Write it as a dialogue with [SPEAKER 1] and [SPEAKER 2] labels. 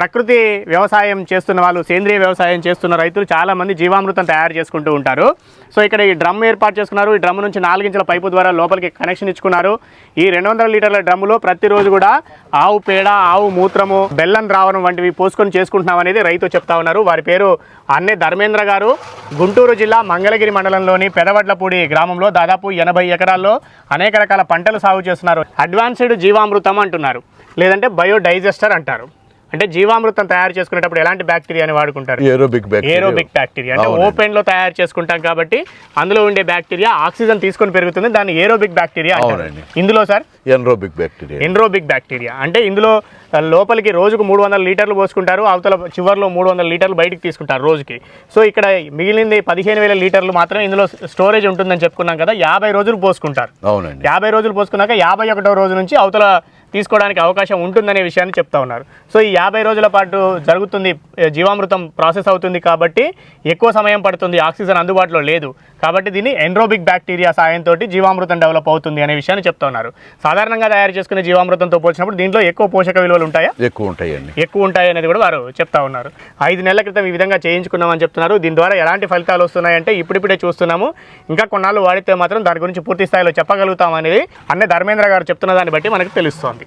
[SPEAKER 1] ప్రకృతి వ్యవసాయం చేస్తున్న వాళ్ళు సేంద్రియ వ్యవసాయం చేస్తున్న రైతులు చాలామంది జీవామృతం తయారు చేసుకుంటూ ఉంటారు. సో ఇక్కడ ఈ డ్రమ్ ఏర్పాటు చేసుకున్నారు. ఈ డ్రమ్ నుంచి నాలుగించల పైపు ద్వారా లోపలికి కనెక్షన్ ఇచ్చుకున్నారు. ఈ రెండు వందల లీటర్ల డ్రమ్లో ప్రతిరోజు కూడా ఆవు పేడ ఆవు మూత్రము బెల్లం ద్రావణం వంటివి పోసుకొని చేసుకుంటున్నాం అనేది రైతు చెప్తా ఉన్నారు. వారి పేరు అన్నే ధర్మేంద్ర గారు. గుంటూరు జిల్లా మంగళగిరి మండలంలోని పెదవడ్లపూడి గ్రామంలో దాదాపు ఎనభై ఎకరాల్లో అనేక రకాల పంటలు సాగు చేస్తున్నారు. అడ్వాన్స్డ్ జీవామృతం అంటున్నారు. లేదంటే బయోడైజెస్టర్ అంటారు. అంటే జీవామృతం తయారు చేసుకునేటప్పుడు ఎలాంటి బ్యాక్టీరియాని వాడుకుంటారు?
[SPEAKER 2] ఏరోబిక్
[SPEAKER 1] ఏరోబిక్ బ్యాక్టీరియా అంటే. ఓపెన్లో తయారు చేసుకుంటాం కాబట్టి అందులో ఉండే బ్యాక్టీరియా ఆక్సిజన్ తీసుకొని పెరుగుతుంది. దాన్ని ఏరోబిక్ బ్యాక్టీరియా. ఇందులో sir?
[SPEAKER 2] Anaerobic bacteria
[SPEAKER 1] anaerobic bacteria అంటే ఇందులో లోపలికి రోజుకు మూడు వందల లీటర్లు పోసుకుంటారు. అవతల చివర్లో మూడు వందల లీటర్లు బయటికి తీసుకుంటారు రోజుకి. సో ఇక్కడ మిగిలింది పదిహేను వేల లీటర్లు మాత్రమే ఇందులో స్టోరేజ్ ఉంటుందని చెప్పుకున్నాం కదా యాభై రోజులు పోసుకుంటారు.
[SPEAKER 2] అవునండి.
[SPEAKER 1] యాభై రోజులు పోసుకున్నాక యాభై ఒకటో రోజు నుంచి అవతల తీసుకోవడానికి అవకాశం ఉంటుందనే విషయాన్ని చెప్తా ఉన్నారు. సో ఈ యాభై రోజుల పాటు జరుగుతుంది జీవామృతం ప్రాసెస్ అవుతుంది కాబట్టి ఎక్కువ సమయం పడుతుంది ఆక్సిజన్ అందుబాటులో లేదు. కాబట్టి దీన్ని ఎండ్రోబిక్ బ్యాక్టీరియా సాయంతో జీవామృతం డెవలప్ అవుతుంది అనే విషయాన్ని చెప్తా ఉన్నారు. సాధారణంగా తయారు చేసుకునే జీవామృతంతో పోల్చినప్పుడు దీంట్లో ఎక్కువ పోషక విలువలు ఉంటాయా?
[SPEAKER 2] ఎక్కువ ఉంటాయండి.
[SPEAKER 1] ఎక్కువ ఉంటాయి అనేది కూడా వారు చెప్తా ఉన్నారు. ఐదు నెలల క్రితం ఈ విధంగా చేయించుకున్నామని చెప్తున్నారు. దీని ద్వారా ఎలాంటి ఫలితాలు వస్తున్నాయంటే ఇప్పుడిప్పుడే చూస్తున్నాము. ఇంకా కొన్నాళ్ళు వాడితే మాత్రం దాని గురించి పూర్తి స్థాయిలో చెప్పగలుగుతాం అనేది అన్నీ ధర్మేంద్ర గారు చెప్తున్న దాన్ని బట్టి మనకు తెలుస్తోంది.